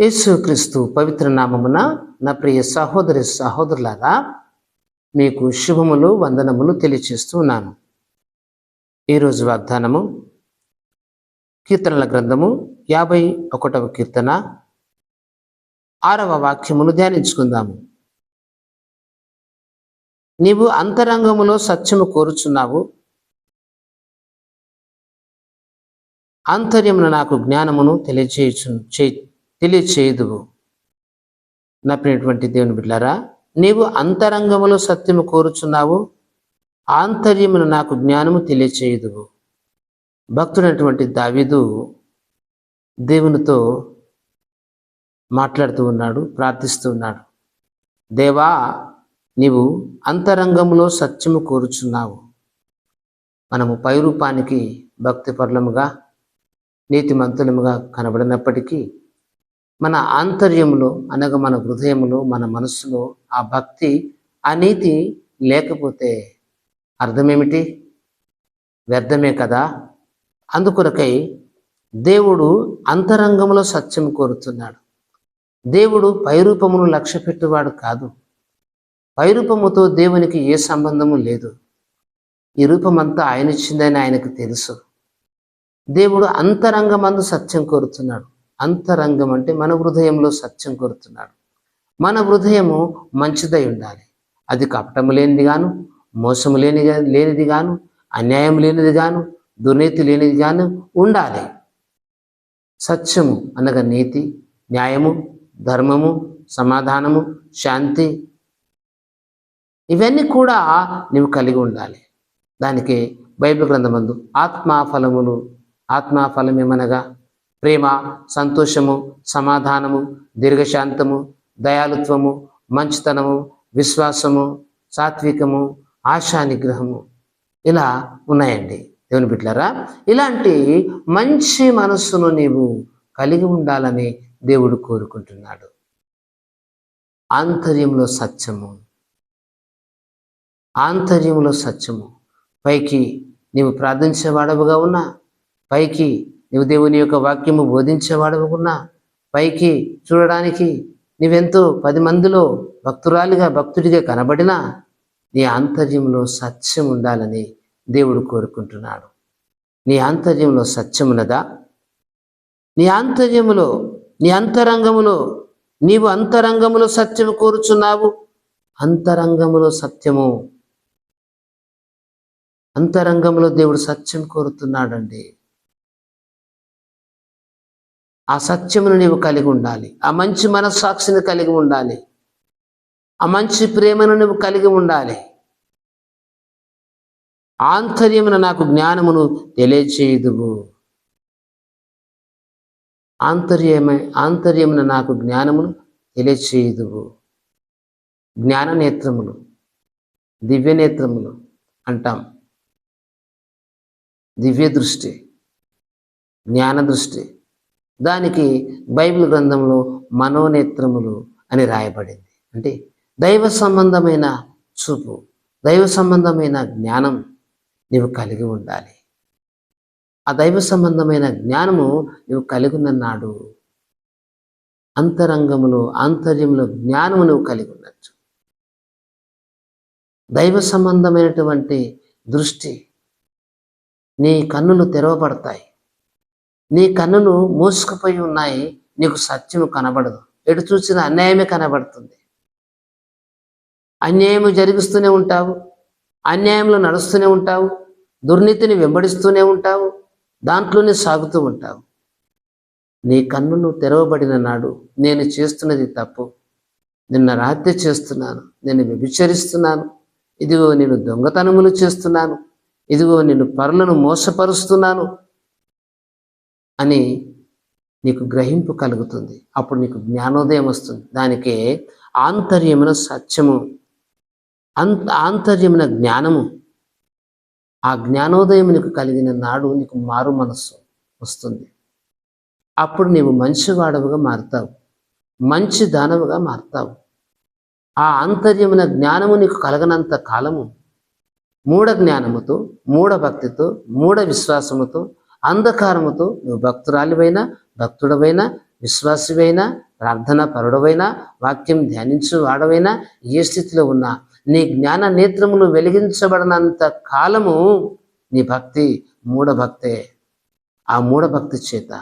యేసుక్రీస్తు పవిత్ర నామమున నా ప్రియ సహోదరి సహోదరులారా మీకు శుభములు వందనములు తెలియచేస్తున్నాను ఈరోజు వాగ్దానము కీర్తనల గ్రంథము యాభై ఒకటవ కీర్తన ఆరవ వాక్యమును ధ్యానించుకుందాము. నీవు అంతరంగములో సత్యము కోరుచున్నావు. ఆంతర్యమున నాకు జ్ఞానమును తెలియచేయచు చే- తెలియచేయుదువు. నప్పినటువంటి దేవుని బిడ్డారా నీవు అంతరంగములో సత్యము కోరుచున్నావు. ఆంతర్యమును నాకు జ్ఞానము తెలియచేయుదువు. భక్తుడైనటువంటి దావీదు దేవునితో మాట్లాడుతూ ఉన్నాడు ప్రార్థిస్తూ ఉన్నాడు. దేవా నీవు అంతరంగంలో సత్యము కోరుచున్నావు. మనము పైరూపానికి భక్తిపరులముగా నీతిమంతులముగా కనబడినప్పటికీ మన ఆంతర్యంలో అనగా మన హృదయంలో మన మనస్సులో ఆ భక్తి ఆ నీతి లేకపోతే అర్థమేమిటి? వ్యర్థమే కదా? అందుకొరకై దేవుడు అంతరంగంలో సత్యం కోరుతున్నాడు. దేవుడు పైరూపమును లక్ష్య పెట్టువాడు కాదు. పైరూపముతో దేవునికి ఏ సంబంధము లేదు. ఈ రూపమంతా ఆయన ఇచ్చిందని ఆయనకు తెలుసు. దేవుడు అంతరంగమందు సత్యం కోరుతున్నాడు. అంతరంగం అంటే మన హృదయంలో సత్యం కోరుతున్నాడు. మన హృదయము మంచిదై ఉండాలి. అది కపటము లేనిది గాను మోసము లేని లేనిది గాను అన్యాయం లేనిది గాను దుర్నీతి లేనిది గాను ఉండాలి. సత్యము అనగా నీతి న్యాయము ధర్మము సమాధానము శాంతి. ఇవన్నీ కూడా నువ్వు కలిగి ఉండాలి. దానికి బైబిల్ గ్రంథమందు ఆత్మాఫలములు ఆత్మాఫలం ఏమనగా ప్రేమ సంతోషము సమాధానము దీర్ఘశాంతము దయాలుత్వము మంచితనము విశ్వాసము సాత్వికము ఆశా నిగ్రహము ఇలా ఉన్నాయండి. దేవుని బిడ్డలారా ఇలాంటి మంచి మనస్సును నీవు కలిగి ఉండాలని దేవుడు కోరుకుంటున్నాడు. ఆంతర్యంలో సత్యము ఆంతర్యంలో సత్యము. పైకి నీవు ప్రార్థించేవాడవుగా ఉన్నా పైకి నీవు దేవుని యొక్క వాక్యము బోధించేవాడవకున్నా పైకి చూడడానికి నీవెంతో పది మందిలో భక్తురాలిగా భక్తుడిగా కనబడినా నీ ఆంతర్యంలో సత్యం ఉండాలని దేవుడు కోరుకుంటున్నాడు. నీ ఆంతర్యంలో సత్యం ఉన్నదా నీ ఆంతర్యములో నీ అంతరంగములో నీవు అంతరంగములో సత్యము కోరుచున్నావు? అంతరంగములో సత్యము. అంతరంగంలో దేవుడు సత్యం కోరుతున్నాడండి. ఆ సత్యమును నీవు కలిగి ఉండాలి. ఆ మంచి మనస్సాక్షిని కలిగి ఉండాలి. ఆ మంచి ప్రేమను నువ్వు కలిగి ఉండాలి. ఆంతర్యమున నాకు జ్ఞానమును తెలియచేయుదువు. ఆంతర్యమే ఆంతర్యమున నాకు జ్ఞానమును తెలియచేయుదువు. జ్ఞాన నేత్రములు దివ్య నేత్రములు అంటాం. దివ్య దృష్టి జ్ఞాన దృష్టి దానికి బైబిల్ గ్రంథంలో మనోనేత్రములు అని రాయబడింది. అంటే దైవ సంబంధమైన చూపు దైవ సంబంధమైన జ్ఞానం నీవు కలిగి ఉండాలి. ఆ దైవ సంబంధమైన జ్ఞానము నువ్వు కలిగి ఉన్నన్నాడు అంతరంగములో ఆంతర్యంలో జ్ఞానము నువ్వు కలిగి ఉండొచ్చు. దైవ సంబంధమైనటువంటి దృష్టి నీ కన్నులు తెరవబడతాయి. నీ కన్నులు మూసుకుపోయి ఉన్నాయి నీకు సత్యము కనబడదు. ఎటు చూసిన అన్యాయమే కనబడుతుంది. అన్యాయము జరిగిస్తూనే ఉంటావు అన్యాయంలో నడుస్తూనే ఉంటావు దుర్నీతిని వెంబడిస్తూనే ఉంటావు దాంట్లోనే సాగుతూ ఉంటావు. నీ కన్నులు తెరవబడిన నాడు నేను చేస్తున్నది తప్పు. నిన్న రాత్రి చేస్తున్నాను నేను వ్యభిచరిస్తున్నాను. ఇదిగో నేను దొంగతనములు చేస్తున్నాను ఇదిగో నేను పరులను మోసపరుస్తున్నాను. అని నీకు గ్రహింపు కలుగుతుంది. అప్పుడు నీకు జ్ఞానోదయం వస్తుంది. దానికే ఆంతర్యమైన సత్యము అంత ఆంతర్యమైన జ్ఞానము ఆ జ్ఞానోదయం నీకు కలిగిన నాడు నీకు మారు మనస్సు వస్తుంది. అప్పుడు నీవు మంచివాడవుగా మారుతావు. మంచి దానవుగా మారుతావు. ఆ ఆంతర్యమైన జ్ఞానము నీకు కలగనంత కాలము మూఢ జ్ఞానముతో మూఢ భక్తితో మూఢ విశ్వాసముతో అంధకారముతో నువ్వు భక్తురాలివైనా భక్తుడవైనా విశ్వాసివైనా ప్రార్థన పరుడవైనా వాక్యం ధ్యానించు వాడవైనా ఏ స్థితిలో ఉన్నా. నీ జ్ఞాన నేత్రములు వెలిగించబడినంత కాలము నీ భక్తి మూఢభక్తే. ఆ మూఢభక్తి చేత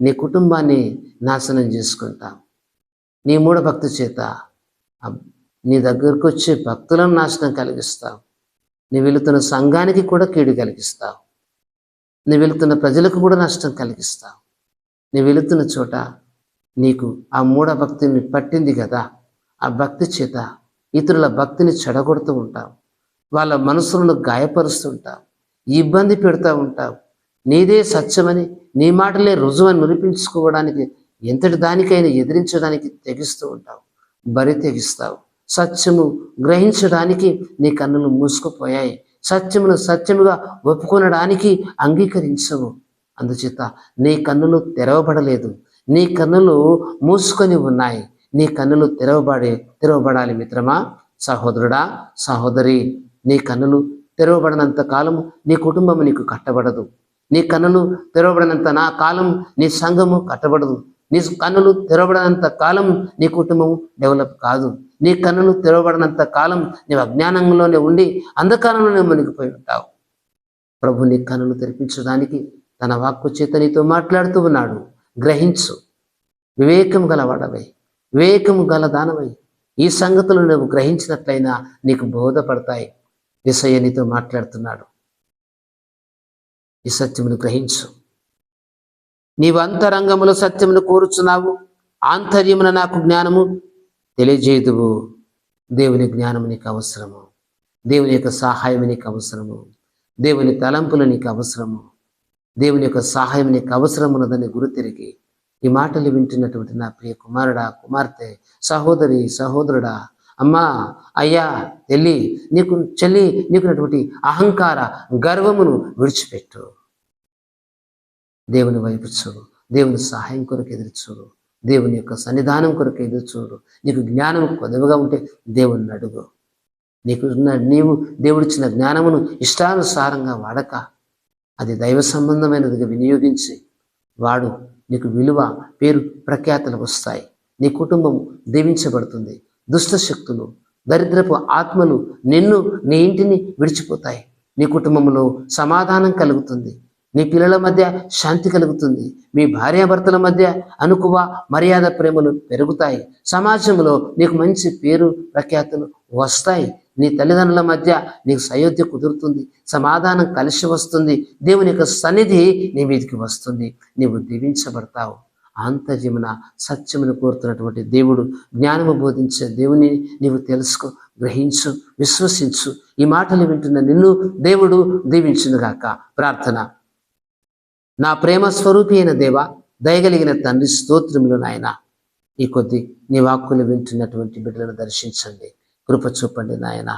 నీ కుటుంబాన్ని నాశనం చేసుకుంటావు నీ మూఢభక్తి చేత నీ దగ్గరకు వచ్చే భక్తులను నాశనం కలిగిస్తావు నీ వెళుతున్న సంఘానికి కూడా కీడు కలిగిస్తావు నీ వెళుతున్న ప్రజలకు కూడా నష్టం కలిగిస్తావు. నీ వెళుతున్న చోట నీకు ఆ మూఢ భక్తిని పట్టింది కదా. ఆ భక్తి చేత ఇతరుల భక్తిని చెడగొడుతూ ఉంటావు. వాళ్ళ మనసులను గాయపరుస్తుంటావు ఇబ్బంది పెడతా ఉంటావు. నీదే సత్యమని నీ మాటలే రుజువని నిరూపించుకోవడానికి ఎంతటి దానికైనా ఎదిరించడానికి తెగిస్తూ ఉంటావు. బరి తెగిస్తావు. సత్యము గ్రహించడానికి నీ కన్నులు మూసుకుపోయాయి. సత్యమును సత్యముగా ఒప్పుకొనడానికి అంగీకరించవు. అందుచేత నీ కన్నులు తెరవబడలేదు. నీ కన్నులు మూసుకొని ఉన్నాయి. నీ కన్నులు తెరవబడే తెరవబడాలి మిత్రమా సహోదరుడా సహోదరి. నీ కన్నులు తెరవబడినంత కాలము నీ కుటుంబము నీకు కట్టబడదు. నీ కన్నులు తెరవబడినంత నా కాలం నీ సంఘము కట్టబడదు. నీ కన్నులు తెరవబడినంత కాలం నీ కుటుంబం డెవలప్ కాదు. నీ కన్నులు తెరవబడినంత కాలం నీవు అజ్ఞానంలోనే ఉండి అంధకారంలోనే మునిగిపోయి ఉంటావు. ప్రభు నీ కన్నులు తెరిపించడానికి తన వాక్కు చేత నీతో మాట్లాడుతూ ఉన్నాడు. గ్రహించు. వివేకం గలవాడవై వివేకం గల దానవై ఈ సంగతులు నువ్వు గ్రహించినట్లయినా నీకు బోధపడతాయి. విసయ్య నీతో మాట్లాడుతున్నాడు. ఈ సత్యమును గ్రహించు. నీవు అంతరంగములో సత్యమును కోరుచున్నావు. ఆంతర్యమున నాకు జ్ఞానము తెలియజేదువు దేవుని జ్ఞానము నీకు అవసరము. దేవుని యొక్క సహాయం నీకు అవసరము. దేవుని తలంపులు నీకు అవసరము. దేవుని యొక్క సహాయం నీకు అవసరమున్నదని గురుతిరిగి ఈ మాటలు వింటున్నటువంటి నా ప్రియ కుమారుడా కుమార్తె సహోదరి సహోదరుడా అమ్మా అయ్యా తెల్లి నీకు చెల్లి నీకున్నటువంటి అహంకార గర్వమును విడిచిపెట్టు. దేవుని వైపు చూడు. దేవుని సహాయం కొరకు ఎదురు చూడు. దేవుని యొక్క సన్నిధానం కొరకు ఎదురు చూడు. నీకు జ్ఞానం కొదవగా ఉంటే దేవుని అడుగు. నీకు ఉన్న- నీవు దేవుడిచ్చిన జ్ఞానమును ఇష్టానుసారంగా వాడక. అది దైవ సంబంధమైనదిగా వినియోగించి వాడు నీకు విలువ పేరు ప్రఖ్యాతలు వస్తాయి. నీ కుటుంబం దీవించబడుతుంది. దుష్ట శక్తులు దరిద్రపు ఆత్మలు నిన్ను నీ ఇంటిని విడిచిపోతాయి. నీ కుటుంబంలో సమాధానం కలుగుతుంది. నీ పిల్లల మధ్య శాంతి కలుగుతుంది. మీ భార్యాభర్తల మధ్య అనుకువ మర్యాద ప్రేమలు పెరుగుతాయి. సమాజంలో నీకు మంచి పేరు ప్రఖ్యాతులు వస్తాయి. నీ తల్లిదండ్రుల మధ్య నీకు సయోధ్య కుదురుతుంది. సమాధానం కలిసి వస్తుంది. దేవుని యొక్క సన్నిధి నీ మీదకి వస్తుంది. నీవు దీవించబడతావు. ఆంతర్యమున సత్యమును కోరుతున్నటువంటి దేవుడు జ్ఞానము బోధించే దేవుని నీవు తెలుసుకో గ్రహించు విశ్వసించు. ఈ మాటలు వింటున్న నిన్ను దేవుడు దీవించునుగాక. ప్రార్థన. నా ప్రేమ స్వరూపి అయిన దేవ దయగలిగిన తండ్రి స్తోత్రములు నాయన. ఈ కొద్ది నీ వాక్కులు వింటున్నటువంటి బిడ్డలను దర్శించండి. కృప చూపండి నాయన.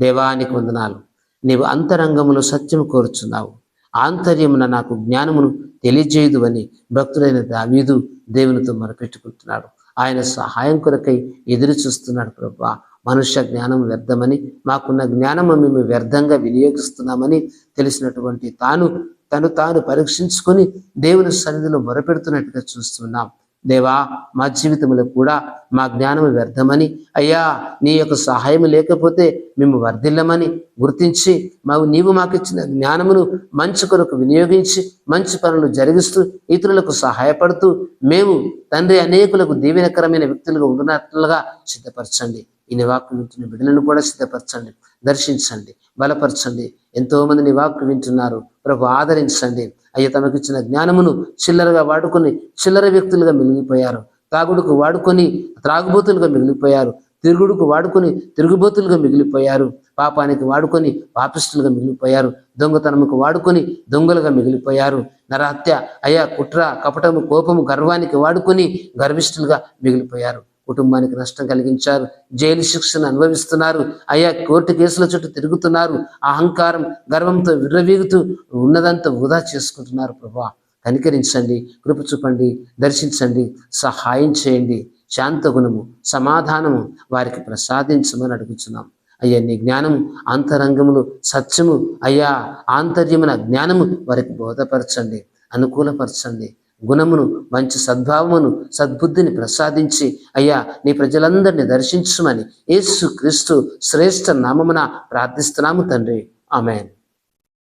దేవానికి వందనాలు. నీవు అంతరంగములో సత్యము కోరుచున్నావు. ఆంతర్యమున నాకు జ్ఞానమును తెలియజేయదు అని భక్తుడైన దావీదు దేవునితో మొరపెట్టుకుంటున్నాడు. ఆయన సహాయం కొరకై ఎదురు చూస్తున్నాడు ప్రభా. మనుష్య జ్ఞానం వ్యర్థమని మాకున్న జ్ఞానము మేము వ్యర్థంగా వినియోగిస్తున్నామని తెలిసినటువంటి తాను తను తాను పరీక్షించుకొని దేవుని సన్నిధిలో మొరపెడుతున్నట్టుగా చూస్తున్నాం. దేవా మా జీవితంలో కూడా మా జ్ఞానం వ్యర్థమని అయ్యా నీ యొక్క సహాయం లేకపోతే మేము వర్ధిల్లమని గుర్తించి మాకు నీవు మాకు ఇచ్చిన జ్ఞానమును మంచి కొరకు వినియోగించి మంచి పనులు జరిగిస్తూ ఇతరులకు సహాయపడుతూ మేము తండ్రి అనేకులకు దీవెనకరమైన వ్యక్తులుగా ఉండునట్లుగా సిద్ధపరచండి. ఈ నీ వింటున్న బిడ్డలను కూడా సిద్ధపరచండి దర్శించండి బలపరచండి. ఎంతో మంది నీ వాక్కు వింటున్నారు. ప్రభు ఆదరించండి. అయ్యా తమకు ఇచ్చిన జ్ఞానమును చిల్లరగా వాడుకొని చిల్లర వ్యక్తులుగా మిగిలిపోయారు. తాగుడుకు వాడుకొని త్రాగుబోతులుగా మిగిలిపోయారు. తిరుగుడుకు వాడుకొని తిరుగుబోతులుగా మిగిలిపోయారు. పాపానికి వాడుకొని పాపిస్తులుగా మిగిలిపోయారు. దొంగతనముకు వాడుకొని దొంగలుగా మిగిలిపోయారు. నరహత్య అయ్యా కుట్ర కపటము కోపము గర్వానికి వాడుకొని గర్విష్ఠులుగా మిగిలిపోయారు. కుటుంబానికి నష్టం కలిగించారు. జైలు శిక్షను అనుభవిస్తున్నారు. అయ్యా కోర్టు కేసుల చుట్టూ తిరుగుతున్నారు. అహంకారం గర్వంతో విర్రవీగుతూ ఉన్నదంతా వృధా చేసుకుంటున్నారు ప్రభా. కనికరించండి కృప చూపండి దర్శించండి సహాయం చేయండి. శాంత గుణము సమాధానము వారికి ప్రసాదించమని అడుగుతున్నాం అయ్యా నీ జ్ఞానము అంతరంగములు సత్యము అయ్యా ఆంతర్యమున జ్ఞానము వారికి బోధపరచండి అనుకూలపరచండి. గుణమును మంచి సద్భావమును సద్బుద్ధిని ప్రసాదించి అయ్యా నీ ప్రజలందరినీ దర్శించమని యేసు క్రీస్తు శ్రేష్ఠ నామమున ప్రార్థిస్తున్నాము తండ్రి. ఆమెన్.